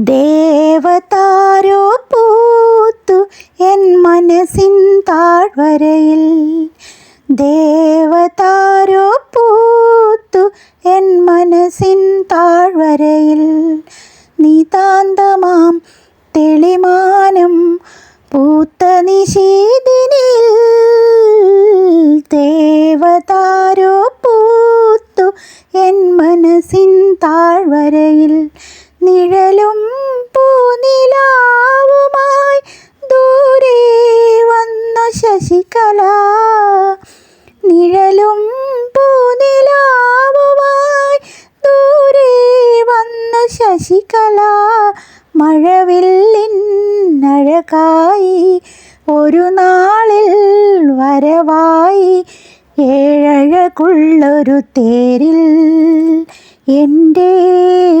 ദേവതാരോ പൂത്തു എൻ മനസ്സിൻ താഴ്വരയിൽ. ദേവതാരോ പൂത്തു എൻ മനസ്സിൻ താഴ്വരയിൽ. നിതാന്തമാം തെളിമാനം പൂത്ത നിശീതിനിൽ ദേവതാരോ പൂത്തു എൻ മനസ്സിൻ താഴ്വരയിൽ. നിഴലും പൂനിലാവുമായി ദൂരെ വന്ന ശശികല. നിഴലും പൂനിലാവുമായി ദൂരെ വന്നു ശശികല. മഴവില്ലിന്നഴകായി ഒരു നാളിൽ വരവായി ഏഴഴകുള്ളൊരു തേരിൽ എന്റെ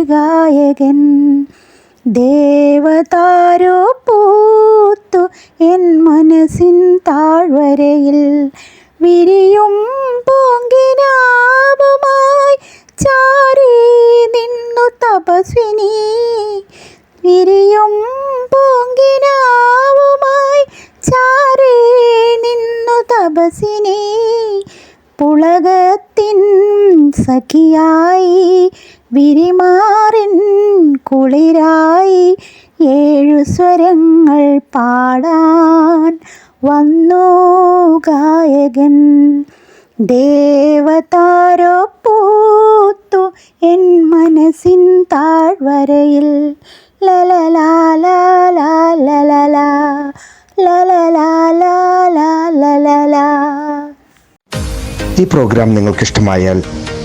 ഗായകൻ ദേവതാരോ പൂത്തു എൻ മനസ്സിൻ താഴ്വരയിൽ വിരിയും പൂങ്കിനാവുമായി ചാരി നിന്നു തപസ്വിനി. വിരിയും പൂങ്കിനാവുമായി ചാരി നിന്നു തപസിനി സഖിയായി വിരിമാറിൻ കുളിരായി ഏഴു സ്വരങ്ങൾ പാടാൻ വന്നു ഗായകൻ ദേവതാരോ പൂത്തു എൻ മനസ്സിൻ താഴ്വരയിൽ ലലലാലാലാലലാ ലലലാലാലാലലാ ഈ പ്രോഗ്രാം നിങ്ങൾക്ക് ഇഷ്ടമായാൽ